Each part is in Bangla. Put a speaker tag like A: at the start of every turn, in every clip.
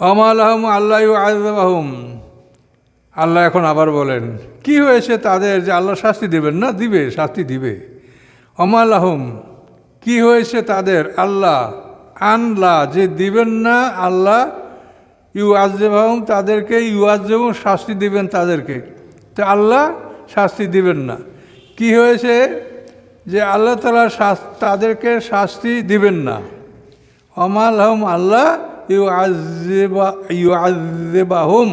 A: অমাল আহম আল্লাহ আহম আল্লাহ এখন আবার বলেন, কি হয়েছে তাদের যে আল্লাহ শাস্তি দেবেন? না, দিবে, শাস্তি দিবে। অমাল আহম কি হয়েছে তাদের? আল্লাহ আনলা, যে দিবেন না আল্লাহ ইউ আজেবাহম তাদেরকে ইউ আজেবম শাস্তি দিবেন তাদেরকে। তো আল্লাহ শাস্তি দিবেন না। কি হয়েছে যে আল্লাহ তালা তাদেরকে শাস্তি দিবেন না? অমাল আহম আল্লাহ ইউ আজেবা ইউ আজেবাহম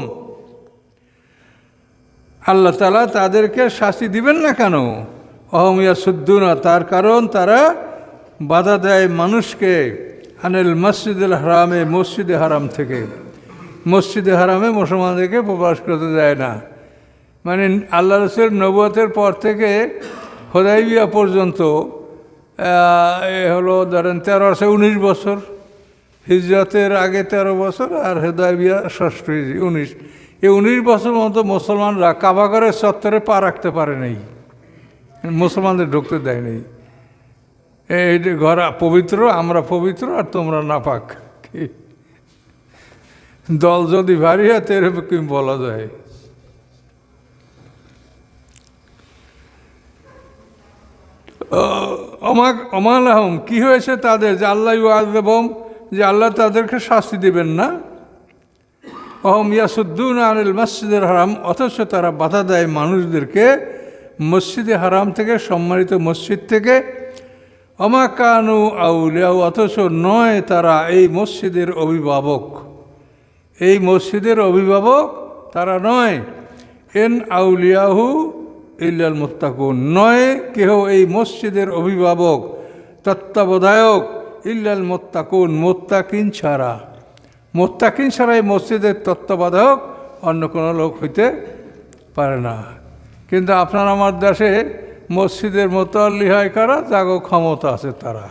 A: আল্লাহ তালা তাদেরকে শাস্তি দিবেন না কেন? অহমিয়া সুদ্দুনা তার কারণ তারা বাধা দেয় মানুষকে আনিল মসজিদুল হারামে, মসজিদে হারাম থেকে। মসজিদে হারামে মুসলমানদেরকে প্রকাশ করতে দেয় না। মানে আল্লাহ রসুল নবতের পর থেকে হোদাইবিয়া পর্যন্ত এ হলো ধরেন তেরো তেরোশো উনিশ বছর হিজরতের আগে তেরো বছর আর হেদাইবিয়া ষষ্ঠ উনিশ। এই উনিশ বছর মতো মুসলমানরা কাবাগরের চত্বরে পা রাখতে পারে নাই। মুসলমানদের ঢুকতে দেয় নেই। এই ঘর পবিত্র, আমরা পবিত্র আর তোমরা নাপাক। দল যদি ভারী হয় তেরকম বলা যায়? অমাক অমাল আহম কী হয়েছে তাদের? যে আল্লাহ আজম যে আল্লাহ তাদেরকে শাস্তি দেবেন না। অহম ইয়াসুদ্দুন আনিল মসজিদের হারাম, অথচ তারা বাধা দেয় মানুষদেরকে মসজিদে হারাম থেকে, সম্মানিত মসজিদ থেকে। অমাকানু আউলিয়াও অথচ নয় তারা এই মসজিদের অভিভাবক। এই মসজিদের অভিভাবক তারা নয়। এন আউলিয়াহু ইল্লাল মুত্তাকুন। নয় কেহ এই মসজিদের অভিভাবক, তত্ত্বাবধায়ক। ইল্লাল মোত্তাকুন, মোত্তাকিন ছাড়া। মোত্তাকিন ছাড়া এই মসজিদের তত্ত্বাবধায়ক অন্য কোনো লোক হইতে পারে না। কিন্তু আপনার আমার দেশে মসজিদের মোতাল্লি হয় কারা, জাগো ক্ষমতা আছে তারা।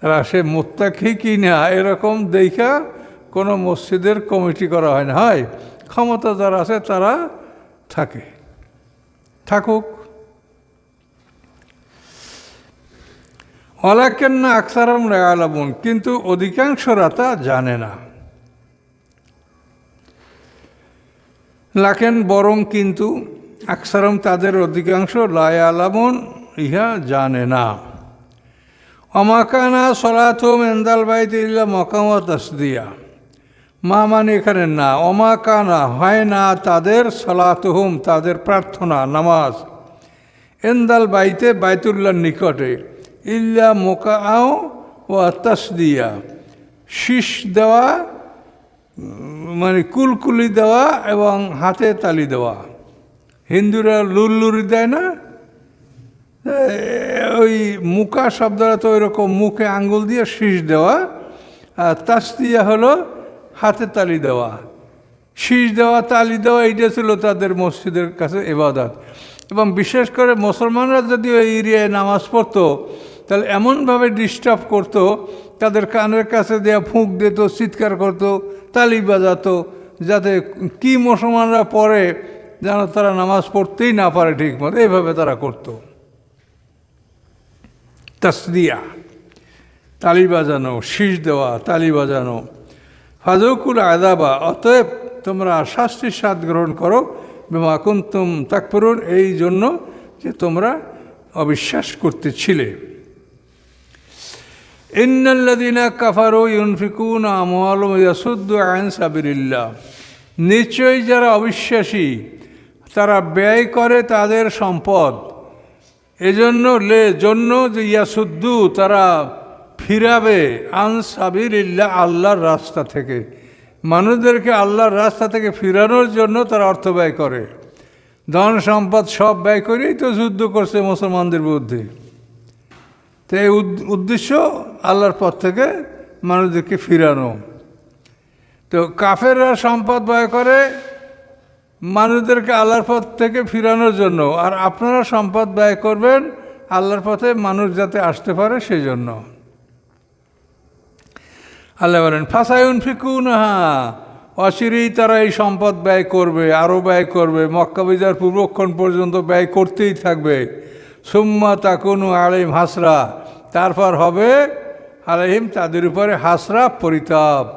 A: তারা সে মোত্তাকি কি না, এরকম দেখা কোনো মসজিদের কমিটি করা হয় না। হয়, ক্ষমতা যারা আছে তারা থাকে। থাকুক। অলাকেন না আকসারাম রেয়ালাবন, কিন্তু অধিকাংশরা তা জানে না। লাকেন বরং কিন্তু আকসারম তাদের অধিকাংশ লায় আলামন ইহা জানে না। অমাকানা সলাথম এন্দাল বাইতে ইল্লা মকামা তসদিয়া। মা মানে এখানে না, অমাকানা হয় না তাদের সলাতহুম, তাদের প্রার্থনা, নামাজ। এন্দাল বাইতে বাইতুল্লার নিকটে। ইল্লা মোকাও ও তসদিয়া। শীষ দেওয়া মানে কুলকুলি দেওয়া এবং হাতে তালি দেওয়া। হিন্দুরা লুল্লুরি দেয় না? ওই মুকা শব্দটা তো ওইরকম মুখে আঙ্গুল দিয়ে শীষ দেওয়া। আর তাস্তিয়া হলো হাতে তালি দেওয়া। শীষ দেওয়া, তালি দেওয়া, এইটা ছিল তাদের মসজিদের কাছে এবাদত এবং বিশেষ করে মুসলমানরা যদি ওই এরিয়ায় নামাজ পড়তো তাহলে এমনভাবে ডিস্টার্ব করতো, তাদের কানের কাছে দেওয়া ফুঁক দিত, চিৎকার করতো, তালি বাজাতো, যাতে কি মুসলমানরা পড়ে যেন তারা নামাজ পড়তেই না পারে ঠিক মতো এইভাবে তারা করতো। তসদিয়া, তালি বাজানো, শীষ দেওয়া, তালি বাজানো। ফাজুকুল আদাবা অতএব তোমরা শাস্তির স্বাদ গ্রহণ করো। বিমা কুন্তুম তাকফরুন, এই জন্য যে তোমরা অবিশ্বাস করতেছিলে। ইন্নাল্লাদিনা কাফারু ইউনফিকুন আমলম ইয়াসুদ্দু আইন সাবিরিল্লাহ নিশ্চয়ই যারা অবিশ্বাসী, তারা ব্যয় করে তাদের সম্পদ। এজন্য লে, জন্য যে ইয়াসুদ্দু, তারা ফিরাবে আন সাবিরিল্লাহ আল্লাহর রাস্তা থেকে। মানুষদেরকে আল্লাহর রাস্তা থেকে ফিরানোর জন্য তারা অর্থ ব্যয় করে। ধন সম্পদ সব ব্যয় করেই তো যুদ্ধ করছে মুসলমানদের বিরুদ্ধে তো এই উদ্দেশ্য আল্লাহর পথ থেকে মানুষদেরকে ফিরানো। তো কাফেররা সম্পদ ব্যয় করে মানুষদেরকে আল্লাহর পথ থেকে ফিরানোর জন্য, আর আপনারা সম্পদ ব্যয় করবেন আল্লাহর পথে মানুষ যাতে আসতে পারে সেই জন্য আল্লাহ বলেন, ফাঁসায়ুন ফিকুন হা অচিরেই তারা এই সম্পদ ব্যয় করবে, আরও ব্যয় করবে, মক্কা বিজার পূর্বক্ষণ পর্যন্ত ব্যয় করতেই থাকবে। সুম্মা তাকুনু আলিম হাসরা। তারপর হবে আলহিম তাদের উপরে হাসরা, পরিতাপ।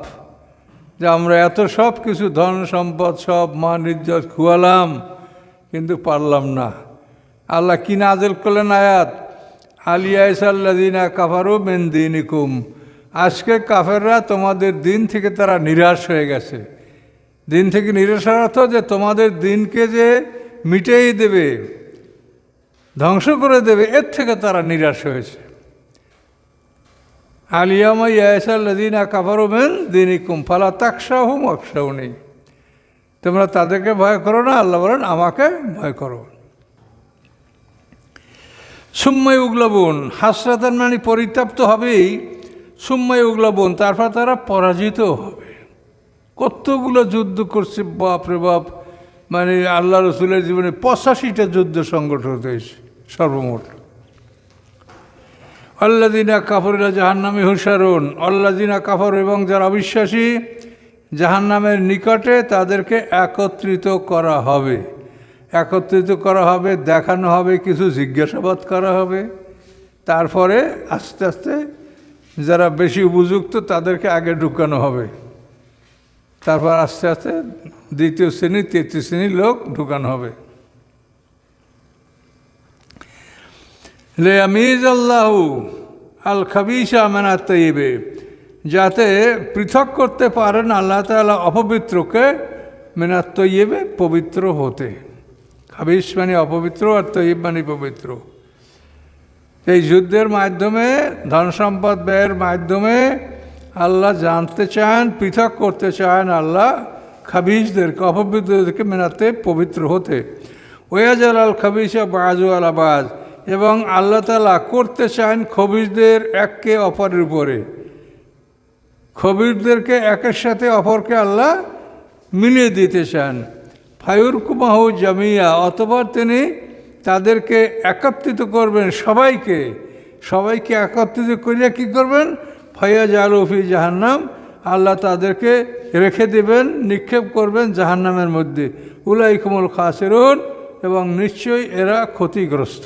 A: যে আমরা এত সব কিছু ধন সম্পদ সব মান ইজ্জত খুয়ালাম, কিন্তু পারলাম না। আল্লাহ কি নাজেল করলেন আয়াত? আলিয়াইসাল্লাদিনা কাফারু মেন দিনিকুম। আজকে কাফেররা তোমাদের দিন থেকে তারা নিরাশ হয়ে গেছে। দিন থেকে নিরাশার অর্থ যে তোমাদের দিনকে যে মিটেই দেবে। ধ্বংস করে দেবে, এর থেকে তারা নিরাশ হয়েছে। আলিয়ামা ইয়াসাল্লাদিনা কাফারু মেন দিনিকুম, ফালা তাকসাহ মকসাও নেই তোমরা তাদেরকে ভয় করো না, আল্লাহ বলেন, আমাকে ভয় করো। সুম্ময় উগলবন হাসরাতান মানে পরিত্যক্ত হবেই। সুম্ময় উগলবন তারপর তারা পরাজিত হবে। কতগুলো যুদ্ধ করছে বাপ রে বাপ। মানে আল্লাহ রসুলের জীবনে পঁচাশিটা যুদ্ধ সংগঠিত হয়েছে। সর্বমোট। আল্লাদিনা কাফররা জাহান্নামে হুসারুন আল্লাদিনা কাফর এবং যারা অবিশ্বাসী, জাহান্নামের নিকটে তাদেরকে একত্রিত করা হবে। একত্রিত করা হবে, দেখানো হবে, কিছু জিজ্ঞাসাবাদ করা হবে। তারপরে আস্তে আস্তে যারা বেশি উপযুক্ত, তাদেরকে আগে ঢুকানো হবে। তারপর আস্তে আস্তে দ্বিতীয় শ্রেণি, তৃতীয় শ্রেণির লোক ঢুকানো হবে। লে আমিজ আল্লাহু আল খাবিসা মেনা তৈবে যাতে পৃথক করতে পারেন আল্লাহ তালা অপবিত্রকে মেনা তৈবে পবিত্র হতে। খাবিস মানে অপবিত্র আর তৈব মানে পবিত্র। এই যুদ্ধের মাধ্যমে, ধন সম্পদ ব্যয়ের মাধ্যমে আল্লাহ জানতে চান, পৃথক করতে চান আল্লাহ খাবিজদেরকে অপবিত্রদেরকে মেনাতে পবিত্র হতে। ওয়াজাল আল খাবিসা বাজু আল আবাজ। এবং আল্লাহ তালা করতে চান খবিরদের এককে অপরের উপরে। খবিরদেরকে একের সাথে অপরকে আল্লাহ মিলিয়ে দিতে চান। ফায়ুর কুমাহু জামিয়া, অথবা তিনি তাদেরকে একত্রিত করবেন সবাইকে। সবাইকে একত্রিত করিয়া কি করবেন? ফয়াজ আলফি জাহান্নাম, আল্লাহ তাদেরকে রেখে দেবেন, নিক্ষেপ করবেন জাহান্নামের মধ্যে। উলাই কুমল খাসেরুন, এবং নিশ্চয়ই এরা ক্ষতিগ্রস্ত।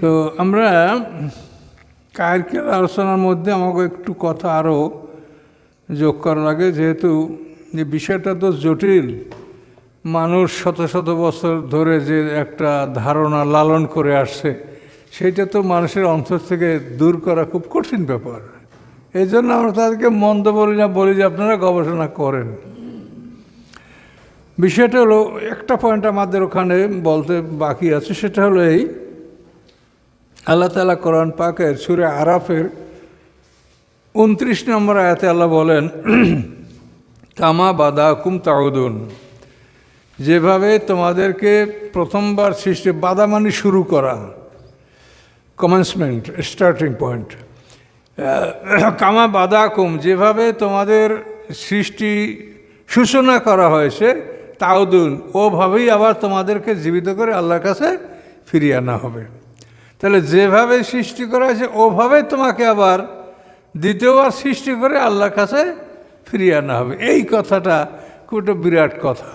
A: তো আমরা কালকের আলোচনার মধ্যে আমাকে একটু কথা আরও যোগ করার আগে, যেহেতু যে বিষয়টা তো জটিল, মানুষ শত শত বছর ধরে যে একটা ধারণা লালন করে আসছে, সেটা তো মানুষের অন্তর থেকে দূর করা খুব কঠিন ব্যাপার। এই জন্য আমরা তাদেরকে মন্দ বলি না, বলি যে আপনারা গবেষণা করেন। বিষয়টা হলো, একটা পয়েন্ট আমাদের ওখানে বলতে বাকি আছে, সেটা হলো এই আল্লাহ তালা কোরআন পাকের সুরে আরাফের উনত্রিশ নম্বর আয়াতে আল্লাহ বলেন, কামা বাদা কুম তাউদুন, যেভাবে তোমাদেরকে প্রথমবার সৃষ্টি বাদা মানে শুরু করা কমেন্সমেন্ট স্টার্টিং পয়েন্ট কামা বাদা কুম যেভাবে তোমাদের সৃষ্টি সূচনা করা হয়েছে, তাউদুন, ওভাবেই আবার তোমাদেরকে জীবিত করে আল্লাহর কাছে ফিরিয়ে আনা হবে। তাহলে যেভাবে সৃষ্টি করা হয়েছে, ওভাবে তোমাকে আবার দ্বিতীয়বার সৃষ্টি করে আল্লাহর কাছে ফিরিয়ে আনা হবে। এই কথাটা খুব বিরাট কথা।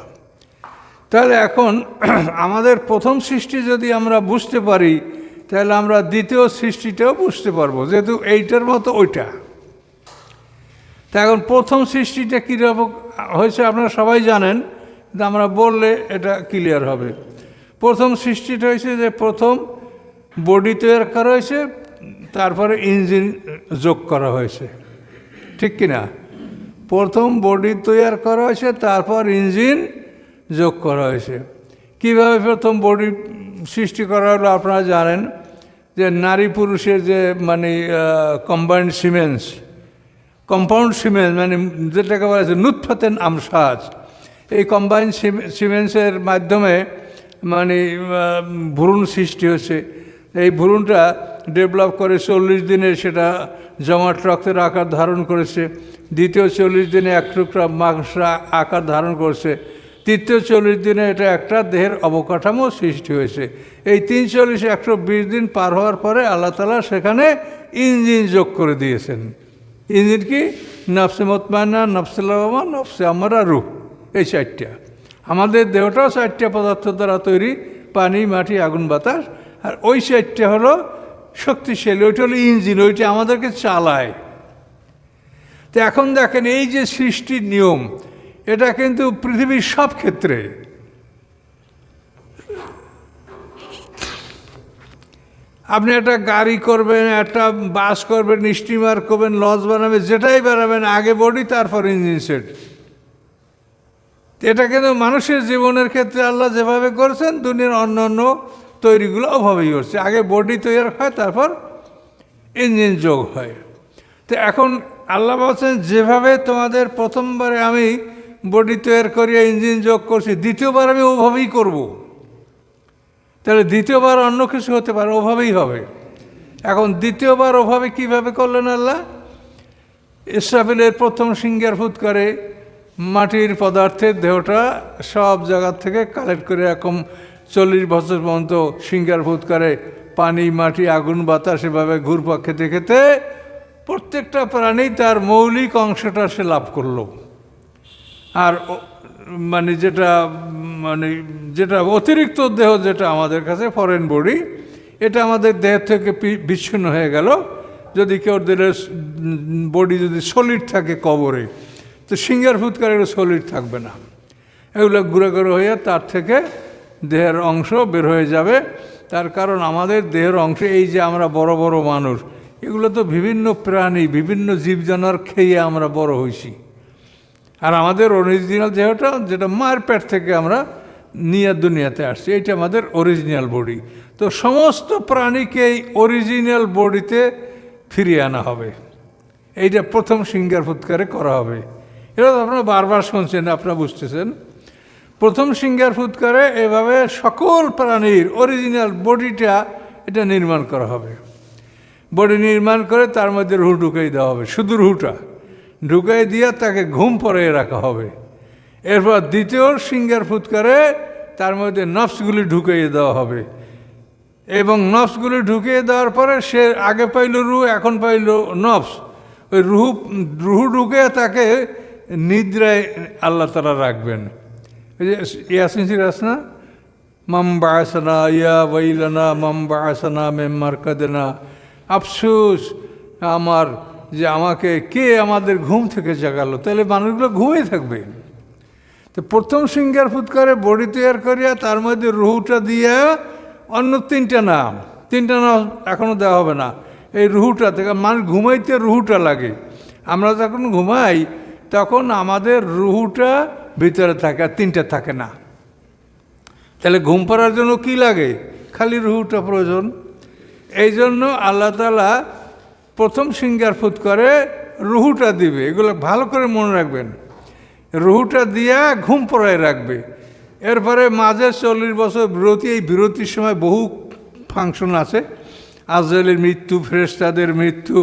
A: তাহলে এখন আমাদের প্রথম সৃষ্টি যদি আমরা বুঝতে পারি, তাহলে আমরা দ্বিতীয় সৃষ্টিটাও বুঝতে পারব, যেহেতু এইটার মতো ওইটা। তা এখন প্রথম সৃষ্টিটা কীরকম হয়েছে আপনারা সবাই জানেন আমরা বললে এটা ক্লিয়ার হবে। প্রথম সৃষ্টিটা হয়েছে যে প্রথম বডি তৈরি করা হয়েছে, তারপরে ইঞ্জিন যোগ করা হয়েছে। ঠিক কিনা প্রথম বডি তৈরি করা হয়েছে, তারপর ইঞ্জিন যোগ করা হয়েছে। কীভাবে প্রথম বডি সৃষ্টি করা হলো আপনারা জানেন যে নারী পুরুষের যে মানে কম্বাইন্ড সিমেন্স কম্পাউন্ড সিমেন্স মানে যেটাকে বলা হয়েছে নুৎফাতেন আমসাজ। এই কম্বাইন্ড সিমেন্সের মাধ্যমে মানে ভ্রূণ সৃষ্টি হচ্ছে এই ভ্রূণটা ডেভেলপ করে চল্লিশ দিনে সেটা জমাট রক্তের আকার ধারণ করেছে। দ্বিতীয় চল্লিশ দিনে এক টুকরা মাংস আকার ধারণ করছে। তৃতীয় চল্লিশ দিনে এটা একটা দেহের অবকাঠামো সৃষ্টি হয়েছে। এই তিন চল্লিশ, একশো বিশ দিন পার হওয়ার পরে আল্লাহ তালা সেখানে ইঞ্জিন যোগ করে দিয়েছেন। ইঞ্জিন কি? নফসে মতমায়না নফসুল্লামা নফসে আমরা রূপ। এই চারটা। আমাদের দেহটাও চারটা পদার্থ দ্বারা তৈরি, পানি, মাটি, আগুন, বাতাস। আর ওই সাইডটা হলো শক্তিশালী, ওইটা হলো ইঞ্জিন, ওইটা আমাদেরকে চালায়। তো এখন দেখেন এই যে সৃষ্টির নিয়ম, এটা কিন্তু পৃথিবীর সব ক্ষেত্রে। আপনি একটা গাড়ি করবেন, একটা বাস করবেন, স্টিমার করবেন লঞ্চ বানাবেন, যেটাই বানাবেন, আগে বডি, তারপর ইঞ্জিন সেট। এটা কিন্তু মানুষের জীবনের ক্ষেত্রে আল্লাহ যেভাবে করেছেন, দুনিয়ার অন্য অন্য তৈরিগুলো ওভাবেই করছে আগে বডি তৈরি হয়, তারপর ইঞ্জিন যোগ হয়। তো এখন আল্লাহ বলছেন, যেভাবে তোমাদের প্রথমবারে আমি বডি তৈরি করিয়া ইঞ্জিন যোগ করছি, দ্বিতীয়বার আমি ওভাবেই করব। তাহলে দ্বিতীয়বার অন্য কিছু হতে পারে, ওভাবেই হবে। এখন দ্বিতীয়বার ওভাবে কীভাবে করলেন আল্লাহ? ইসরাফিলের প্রথম সিঙ্গার ফুট করে মাটির পদার্থের দেহটা সব জায়গার থেকে কালেক্ট করে এরকম চল্লিশ বছর পর্যন্ত সিঙ্গার ফুট করে পানি, মাটি, আগুন, বাতাস এভাবে ঘুরপা খেতে খেতে প্রত্যেকটা প্রাণী তার মৌলিক অংশটা সে লাভ করল। আর মানে যেটা মানে যেটা অতিরিক্ত দেহ যেটা আমাদের কাছে ফরেন বডি এটা আমাদের দেহ থেকে বিচ্ছিন্ন হয়ে গেল। যদি কেউ দিলে বডি যদি সলিড থাকে কবরে, তো সিঙ্গার ফুৎকার এগুলো সলিড থাকবে না। এগুলো ঘুরে ঘুরে হয়ে তার থেকে দেহের অংশ বের হয়ে যাবে। তার কারণ আমাদের দেহের অংশ, এই যে আমরা বড় বড় মানুষ, এগুলো তো বিভিন্ন প্রাণী, বিভিন্ন জীবজনার খেয়ে আমরা বড় হয়েছি আর আমাদের অরিজিনাল দেহটা, যেটা মায়ের পেট থেকে আমরা নিয়ে দুনিয়াতে আসছি এটা আমাদের অরিজিনাল বডি তো সমস্ত প্রাণীকে এই অরিজিনাল বডিতে ফিরিয়ে আনা হবে। এইটা প্রথম সিঙ্গার ফুৎকারে করা হবে। এটা তো আপনারা বারবার শুনছেন, আপনারা বুঝতেছেন। প্রথম সিঙ্গার ফুৎকারে এভাবে সকল প্রাণীর অরিজিনাল বডিটা এটা নির্মাণ করা হবে। বডি নির্মাণ করে তার মধ্যে রুহু ঢুকাই দেওয়া হবে, শুধু রুহুটা। ঢুকাই দিয়ে তাকে ঘুম পড়িয়ে রাখা হবে। এরপর দ্বিতীয় সিঙ্গার ফুৎকারে তার মধ্যে নফসগুলি ঢুকিয়ে দেওয়া হবে। এবং নফসগুলি ঢুকিয়ে দেওয়ার পরে সে আগে পাইল রুহ, এখন পাইল নফস। ওই রুহু রুহু ঢুকে তাকে নিদ্রায় আল্লাহ তারা রাখবেন। বাসনা ইয়া ওয়াইলানা মাম বাসনা মেম মার্কাদেনা আফসুস আমার যে আমাকে কে আমাদের ঘুম থেকে জাগালো? তাহলে মানুষগুলো ঘুমিয়ে থাকবে। তো প্রথম সিঙ্গার ফুৎকারে বডি তৈরি করিয়া তার মধ্যে রুহুটা দিয়া অন্য তিনটা নাম। তিনটা নাম এখনও দেওয়া হবে না। এই রুহুটা থেকে মানুষ ঘুমাইতে রুহুটা লাগে। আমরা যখন ঘুমাই, তখন আমাদের রুহুটা ভিতরে থাকে আর তিনটা থাকে না। তাহলে ঘুম পড়ার জন্য কি লাগে? খালি রুহুটা প্রয়োজন। এই জন্য আল্লাহ তালা প্রথম সিঙ্গার ফুট করে রুহুটা দিবে। এগুলো ভালো করে মনে রাখবেন। রুহুটা দিয়া ঘুম পড়ায় রাখবে। এরপরে মাঝে চল্লিশ বছর বিরতি, এই বিরতির সময় বহু ফাংশন আছে। আজরাইলের মৃত্যু ফেরেস্তাদের মৃত্যু,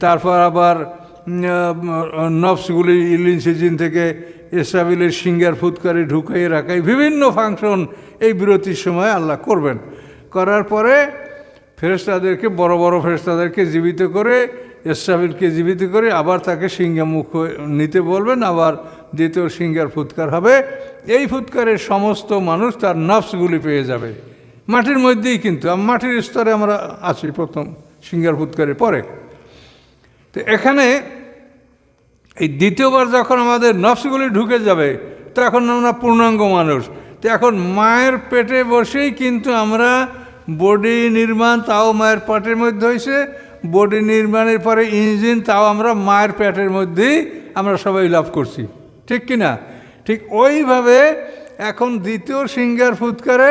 A: তারপর আবার নফসগুলি ইলিন সিজিন থেকে এসাবিলের সিঙ্গার ফুৎকারে ঢুকাইয়ে রাখাই বিভিন্ন ফাংশন এই বিরতির সময় আল্লাহ করবেন। করার পরে ফেরেস্তাদেরকে বড় বড় ফেরেস্তাদেরকে জীবিত করে, ইসরাফিলকে জীবিত করে আবার তাকে সিঙ্গামুখ নিতে বলবেন, আবার দ্বিতীয় সিঙ্গার ফুৎকার হবে। এই ফুৎকারের সমস্ত মানুষ তার নফসগুলি পেয়ে যাবে। মাটির মধ্যেই কিন্তু মাটির স্তরে আমরা আছি প্রথম সিঙ্গার ফুৎকারের পরে। তো এখানে এই দ্বিতীয়বার যখন আমাদের নফসগুলি ঢুকে যাবে, তখন আমরা পূর্ণাঙ্গ মানুষ। তো এখন মায়ের পেটে বসেই কিন্তু আমরা বডি নির্মাণ তাও মায়ের পেটের মধ্যে হয়েছে বডি নির্মাণের পরে ইঞ্জিন তাও আমরা মায়ের পেটের মধ্যেই আমরা সবাই লাভ করছি। ঠিক কি না? ঠিক ওইভাবে এখন দ্বিতীয় সিঙ্গার ফুৎকারে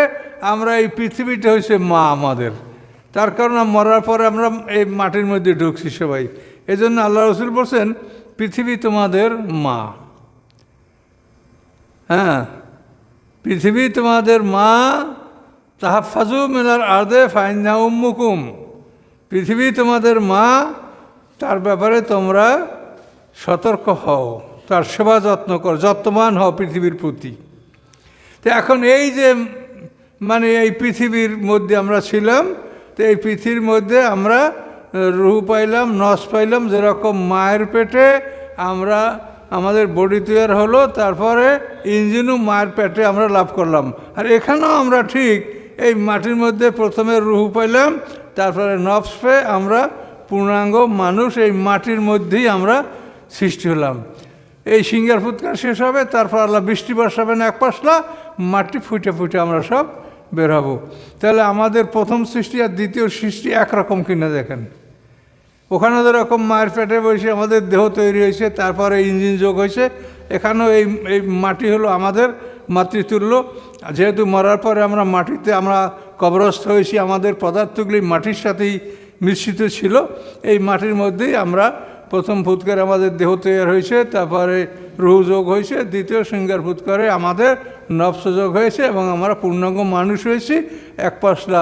A: আমরা এই পৃথিবীটা হয়েছে মা আমাদের। তার কারণ মরার পরে আমরা এই মাটির মধ্যে ঢুকছি সবাই। এই জন্য আল্লাহ রসুল বলছেন পৃথিবী তোমাদের মা। হ্যাঁ পৃথিবী তোমাদের মা, তাহাফাজু মেলার আদে ফাইনা উম্মুকুম। পৃথিবী তোমাদের মা, তার ব্যাপারে তোমরা সতর্ক হও, তার সেবা যত্ন কর, যত্নবান হও পৃথিবীর প্রতি। তো এখন এই যে মানে এই পৃথিবীর মধ্যে আমরা ছিলাম, তো এই পৃথিবীর মধ্যে আমরা রুহ পাইলাম, নস পাইলাম, যেরকম মায়ের পেটে আমরা, আমাদের বডি তৈরি হলো, তারপরে ইঞ্জিনও মায়ের পেটে আমরা লাভ করলাম। আর এখানেও আমরা ঠিক এই মাটির মধ্যে প্রথমে রুহু পাইলাম, তারপরে নফস পেয়ে আমরা পূর্ণাঙ্গ মানুষ, এই মাটির মধ্যেই আমরা সৃষ্টি হলাম। এই সিঙ্গার ফুৎকার শেষ হবে, তারপর আল্লাহ বৃষ্টি বর্ষাবেন এক পাশলা, মাটি ফুটে ফুটে আমরা সব বের হব। তাহলে আমাদের প্রথম সৃষ্টি আর দ্বিতীয় সৃষ্টি একরকম কিনা দেখেন। ওখানে যেরকম মায়ের পেটে বসে আমাদের দেহ তৈরি হয়েছে, তারপরে ইঞ্জিন যোগ হয়েছে। এখানেও এই এই মাটি হলো আমাদের মাতৃতুল্য। যেহেতু মরার পরে আমরা মাটিতে আমরা কবরস্থ হয়েছি, আমাদের পদার্থগুলি মাটির সাথেই মিশ্রিত ছিল। এই মাটির মধ্যেই আমরা প্রথম ফুৎকারে আমাদের দেহ তৈরি হয়েছে, তারপরে রুহ যোগ হয়েছে, দ্বিতীয় সিঙ্গার ফুৎকারে আমাদের নবস যোগ হয়েছে এবং আমরা পূর্ণাঙ্গ মানুষ হয়েছি। এক পাশলা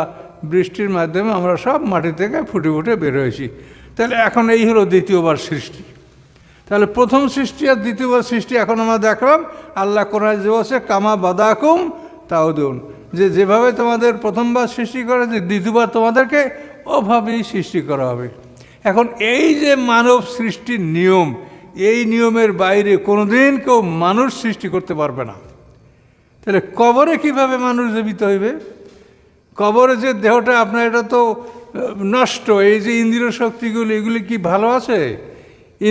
A: বৃষ্টির মাধ্যমে আমরা সব মাটি থেকে ফুটে ফুটে বের হয়েছি। তাহলে এখন এই হলো দ্বিতীয়বার সৃষ্টি। তাহলে প্রথম সৃষ্টি আর দ্বিতীয়বার সৃষ্টি এখন আমরা দেখলাম, আল্লাহ কোরআন যে বসে কামা বাদাকুম তাও দেউন যে যেভাবে তোমাদের প্রথমবার সৃষ্টি করেছে, দ্বিতীয়বার তোমাদেরকে ওভাবেই সৃষ্টি করা হবে। এখন এই যে মানব সৃষ্টির নিয়ম, এই নিয়মের বাইরে কোনোদিন কেউ মানুষ সৃষ্টি করতে পারবে না। তাহলে কবরে কীভাবে মানুষ জীবিত হইবে? কবরে যে দেহটা, আপনার এটা তো নষ্ট, এই যে ইন্দ্রিয় শক্তিগুলি, এগুলি কি ভালো আছে?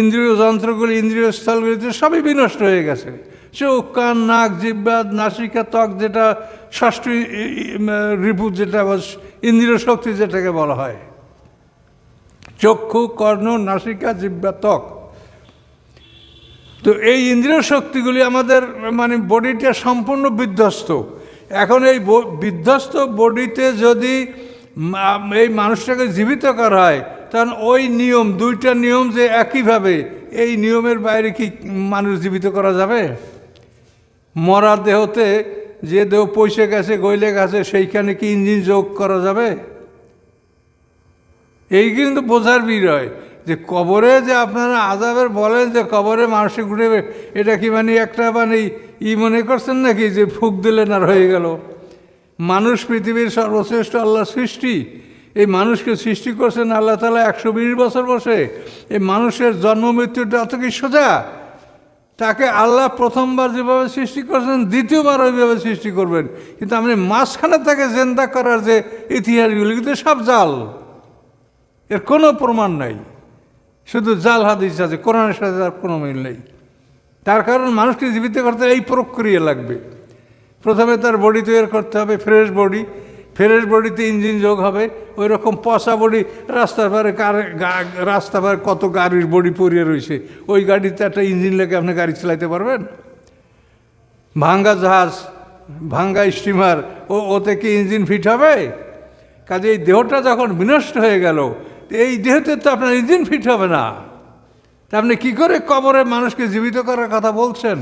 A: ইন্দ্রিয় যন্ত্রগুলি, ইন্দ্রিয় স্থলগুলি তো সবই বিনষ্ট হয়ে গেছে। চোখ, কান, নাক, জিব্বা, নাসিকা, ত্বক যেটা ষষ্ঠী রিপু যেটা ইন্দ্রিয় শক্তি যেটাকে বলা হয়। চক্ষু, কর্ণ, নাসিকা, জিব্বা, ত্বক। তো এই ইন্দ্রিয় শক্তিগুলি আমাদের মানে বডিটা সম্পূর্ণ বিধ্বস্ত। এখন এই বিধ্বস্ত বডিতে যদি এই মানুষটাকে জীবিত করা হয়। তখন ওই নিয়ম, দুইটা নিয়ম যে একইভাবে, এই নিয়মের বাইরে কি মানুষ জীবিত করা যাবে? মরা দেহতে যে দেহ পয়সে গেছে, গইলে গেছে, সেইখানে কি ইঞ্জিন যোগ করা যাবে? এই কিন্তু বোঝার বিষয় যে কবরে যে আপনারা আজাবের বলেন যে কবরে মানুষে ঘুরে এটা কি মানে একটা মানে ই মনে করছেন নাকি যে ফুক দিলেন আর হয়ে গেল? মানুষ পৃথিবীর সর্বশ্রেষ্ঠ আল্লাহ সৃষ্টি। এই মানুষকে সৃষ্টি করছেন আল্লাহ তালা একশো বিশ বছর বসে এই মানুষের জন্ম মৃত্যুটা অত কি সোজা। তাকে আল্লাহ প্রথমবার যেভাবে সৃষ্টি করছেন, দ্বিতীয়বার ওইভাবে সৃষ্টি করবেন। কিন্তু আপনি মাঝখানে তাকে জেন্দা করার যে ইতিহাসগুলি কিন্তু সব জাল। এর কোনো প্রমাণ নাই। শুধু জাল হাদিস আছে, কোরআনের সাথে তার কোনো মিল নেই। তার কারণ মানুষকে জীবিত করতে এই প্রক্রিয়া লাগবে। প্রথমে তার বডি তৈরি করতে হবে ফ্রেশ বডি ফ্রেশ বডিতে ইঞ্জিন যোগ হবে। ওই রকম পচা বডি রাস্তার পারে রাস্তা পারে কত গাড়ির বডি পরিয়ে রয়েছে। ওই গাড়িতে একটা ইঞ্জিন লেগে আপনি গাড়ি চালাইতে পারবেন। ভাঙ্গা জাহাজ, ভাঙ্গা স্টিমার ও, ওতে কি ইঞ্জিন ফিট হবে? কাজে এই দেহটা যখন বিনষ্ট হয়ে গেল, এই দেহতে তো আপনার ইঞ্জিন ফিট হবে না। তা আপনি কী করে কবরে মানুষকে জীবিত করার কথা বলছেন?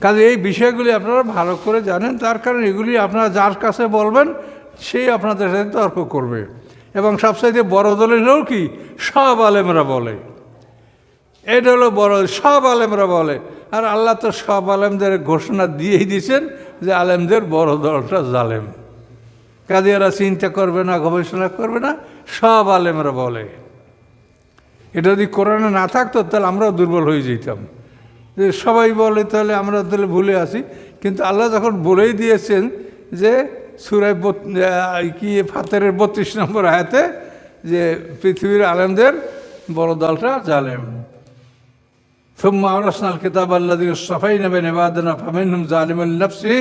A: কাজে এই বিষয়গুলি আপনারা ভালো করে জানেন, তার কারণ এগুলি আপনারা যার কাছে বলবেন সেই আপনাদের সাথে তর্ক করবে। এবং সবচাইতে বড় দলের হলেও কি? সব আলেমরা বলে। এটা হলো বড় সব আলেমরা বলে। আর আল্লাহ তো সব আলেমদের ঘোষণা দিয়েই দিয়েছেন যে আলেমদের বড় দলটা জালেম। কাজে এরা চিন্তা করবে না, গবেষণা করবে না, সব আলেমরা বলে। এটা যদি কোরআনে না থাকতো, তাহলে আমরাও দুর্বল হয়ে যেতাম। যে সবাই বলে, তাহলে আমরা তাহলে ভুলে আছি কিন্তু আল্লাহ যখন বলেই দিয়েছেন যে সুরায় কি ফাতের বত্রিশ নম্বর আয়াতে যে পৃথিবীর আলেমদের বড় দলটা জালেম। সোম্মা আরসনাল কিতাব আল্লাহ সাফাই নেবেন এবাদনা ফামিনুম জালিমুল নফসি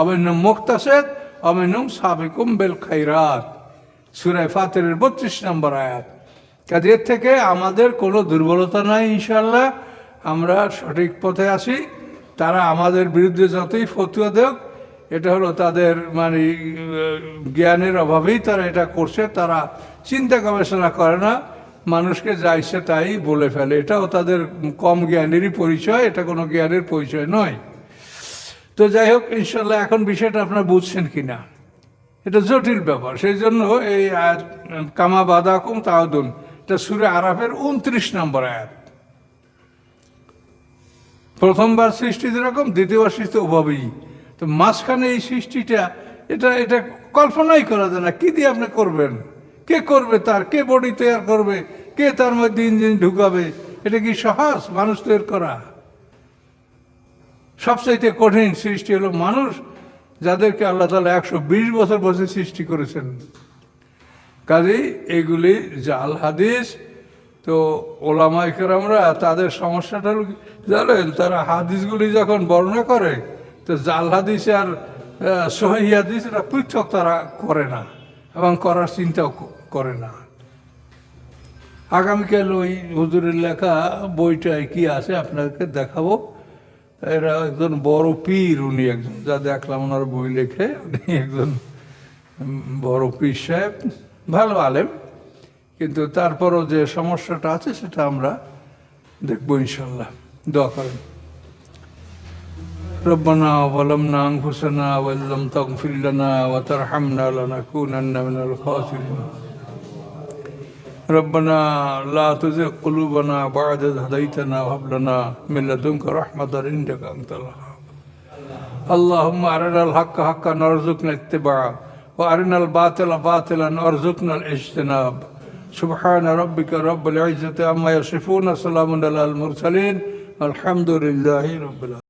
A: অমিনুম মুক্তাশেদ অমিনুম সাবিকুম বেল খাইরাত সুরায় ফাতের বত্রিশ নম্বর আয়াত। কাজের থেকে আমাদের কোনো দুর্বলতা নাই ইনশাল্লাহ আমরা সঠিক পথে আসি তারা আমাদের বিরুদ্ধে যতই ফতুয়া দেখ এটা হলো তাদের মানে জ্ঞানের অভাবেই তারা এটা করছে। তারা চিন্তা গবেষণা করে না, মানুষকে যা ইচ্ছে তাই বলে ফেলে। এটাও তাদের কম জ্ঞানেরই পরিচয়, এটা কোনো জ্ঞানের পরিচয় নয়। তো যাই হোক ইনশাল্লাহ এখন বিষয়টা আপনারা বুঝছেন কি না এটা জটিল ব্যাপার। সেই জন্য এই কামা বাদাকুম তাওদুন, এটা সুরে আরাফের উনত্রিশ নম্বর আয়াত। প্রথমবার সৃষ্টি যেরকম, দ্বিতীয়বার সৃষ্টি ওভাবেই তো মাঝখানে এই সৃষ্টিটা, এটা এটা কল্পনাই করা যায় না, কী দিয়ে আপনি করবেন? কে করবে তার? কে বডি তৈরি করবে? কে তার মধ্যে ইঞ্জিন ঢুকাবে? এটা কি সহজ? মানুষ তৈরি করা। সবচাইতে কঠিন সৃষ্টি হলো মানুষ, যাদেরকে আল্লাহ তালা একশো বিশ বছর বসে সৃষ্টি করেছেন। কাজেই এগুলি জাল হাদিস তো ওলামাইকেরামরা তাদের সমস্যাটা জানেন তারা হাদিসগুলি যখন বর্ণনা করে তো জাল হাদিস আর আহ, সহি হাদিস এটা পৃথক তারা করে না এবং করার চিন্তাও করে না। আগামীকাল ওই হুজুরের লেখা বইটায় কি আছে আপনাকে দেখাবো? এরা একজন বড় পীর উনি একজন যা দেখলাম ওনার বই লেখে উনি একজন বড় পীর সাহেব ভালো আলেম। কিন্তু তারপরও যে সমস্যাটা আছে সেটা আমরা দেখবো ইনশাল্লাহ দোয়া করেন ربنا ظلمنا أنفسنا وإن لم تغفر لنا وترحمنا لنكونن من الخاسرين ربنا لا تزغ قلوبنا بعد إذ هديتنا وهب لنا من لدنك رحمة إنك أنت الوهاب اللهم أرنا الحق حقا وارزقنا اتباعه وأرنا الباطل باطلا وارزقنا الاجتناب سبحان ربك رب العزة عما يصفون سلام على المرسلين الحمد لله رب العالمين.